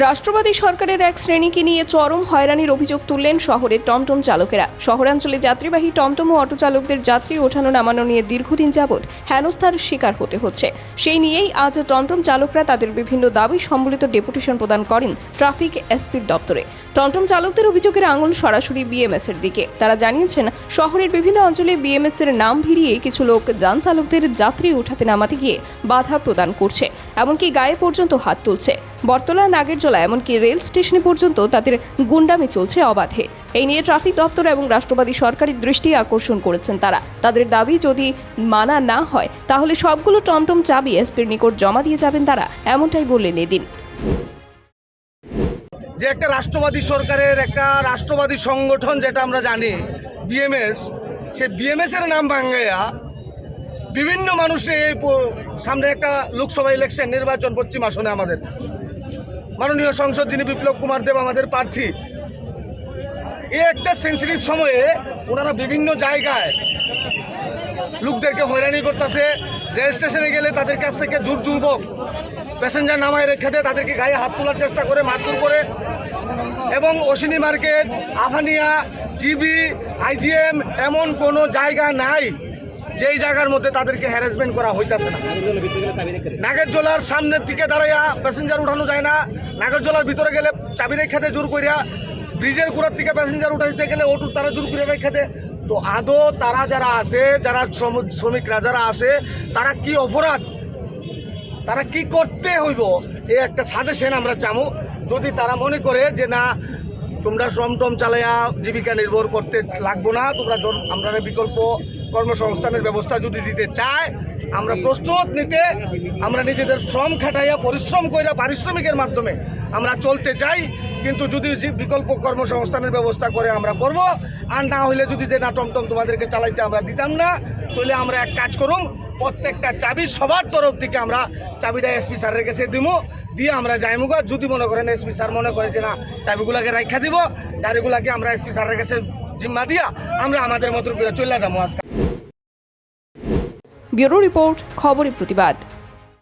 রাষ্ট্রবাদী সরকারের এক শ্রেণীকে নিয়ে চরম হয়রানির অভিযোগ তুললেন শহরের টমটম চালকেরা। শহরাঞ্চলে যাত্রীবাহী টমটম ও অটো চালকদের যাত্রী ওঠানো নামানো নিয়ে দীর্ঘদিন যাবৎ হেনস্থার শিকার হতে হচ্ছে। সেই নিয়েই আজ টমটম চালকরা তাদের বিভিন্ন দাবি সম্বলিত ডেপুটেশন প্রদান করেন ট্রাফিক এসপির দপ্তরে। টমটম চালকদের অভিযোগের আঙুল সরাসরি বিএমএস এর দিকে। তারা জানিয়েছেন, শহরের বিভিন্ন অঞ্চলে বিএমএস এর নাম ভিড়িয়ে কিছু লোক যান চালকদের যাত্রী উঠাতে নামাতে গিয়ে বাধা প্রদান করছে, এমনকি গায়ে পর্যন্ত হাত তুলছে। বটতলা নাগেরজোলা এমনকি রেল স্টেশনে পর্যন্ত তাদের গুন্ডামি চলছে অবাধে। এই নিয়ে ট্রাফিক দপ্তর এবং রাষ্ট্রবাদী সরকারের দৃষ্টি আকর্ষণ করেছেন তারা। তাদের দাবি, যদি মানা না হয়, তাহলে সবগুলো টমটম চাবি এসপির নিকট জমা দিয়ে যাবেন তারা, এমনটাই বললেন এদিন। যে একটা রাষ্ট্রবাদী সরকারের, একটা রাষ্ট্রবাদী সংগঠন যেটা আমরা জানি বিএমএস সে বিএমএস এর নাম ভাঙ্গাইয়া বিভিন্ন মানুষের এই সামনে একটা লোকসভা ইলেকশন নির্বাচন পশ্চিম আসনে আমাদের। মাননীয় সংসদ যিনি বিপ্লব কুমার দেব আমাদের প্রার্থী এই একটা সেন্সিটিভ সময়ে ওনারা বিভিন্ন জায়গায় লোকদেরকে হয়রানি করতেছে, রেল স্টেশনে গেলে তাদের কাছ থেকে জোর যুবক প্যাসেঞ্জার নামায় রেখে দেয়, তাদেরকে গায়ে হাত তোলার চেষ্টা করে, মারধর করে। এবং অশ্বিনী মার্কেট আফানিয়া জিবি, আইজিএম, এমন কোনো জায়গা নাই। যেই জায়গার মধ্যে তাদেরকে হ্যারাসমেন্ট করা হইতাছে না। নাগেরজোলার সামনের দিকে দাঁড়াইয়া প্যাসেঞ্জার উঠানো যায় না। নাগেরজোলার ভিতরে গেলে চাবি রেখাতে জোর করিয়া ব্রিজের গোড়ার থেকে প্যাসেঞ্জার উঠাইতে গেলে ওটুর তারা জোর করে রেখাতে তো আদৌ তারা যারা আছে, যারা শ্রম- শ্রমিকরা যারা আছে, তারা কি অপরাধ? তারা কি করতে হইব? এই একটা সাজেশন আমরা চামু। যদি তারা মনে করে যে না তোমরা শ্রমটম চালাইয়া জীবিকা নির্ভর করতে লাগবো না। তোমরা আমরা বিকল্প কর্মসংস্থানের ব্যবস্থা যদি দিতে চায়, আমরা প্রস্তুত নিতে, আমরা নিজেদের শ্রম খাটাইয়া পরিশ্রম কইরা পারিশ্রমিকের মাধ্যমে আমরা চলতে চাই। কিন্তু যদি বিকল্প কর্মসংস্থানের ব্যবস্থা করে আমরা করব, আর না হইলে যদি যে না টমটম তোমাদেরকে চালাইতে আমরা দিতাম না তাহলে আমরা এক কাজ করুম, প্রত্যেকটা চাবি সবার তরফ থেকে আমরা চাবিটা এসপি স্যারের কাছে দিব দিয়ে আমরা যাইমুগা যদি মনে করেন এসপি স্যার মনে করে যে না, চাবিগুলাকে রাখা দিব, গাড়িগুলাকে আমরা এসপি স্যারের কাছে জিম্মা দিয়া আমরা আমাদের মতো করে চলে যাব আজকে। ব্যুরো রিপোর্ট, খবরের প্রতিবাদ।